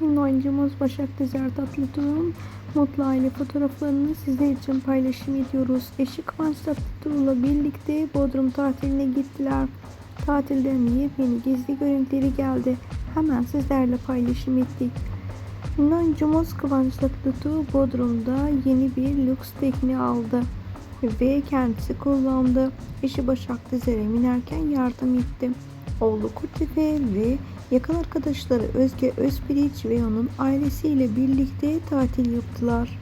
Ünlü oyuncumuz Başak Dizer Tatlıtuğ'un mutlu aile fotoğraflarını sizler için paylaşım ediyoruz. Eşi Kıvanç Tatlıtuğ'la birlikte Bodrum tatiline gittiler. Tatilden yepyeni gizli görüntüleri geldi. Hemen sizlerle paylaşım ettik. Ünlü oyuncumuz Kıvanç Tatlıtuğ Bodrum'da yeni bir lüks tekne aldı ve kendisi kullandı. Eşi Başak Dizer'e binerken yardım etti. Oğlu Kurtepe ve yakın arkadaşları Özge Özpiriç ve onun ailesiyle birlikte tatil yaptılar.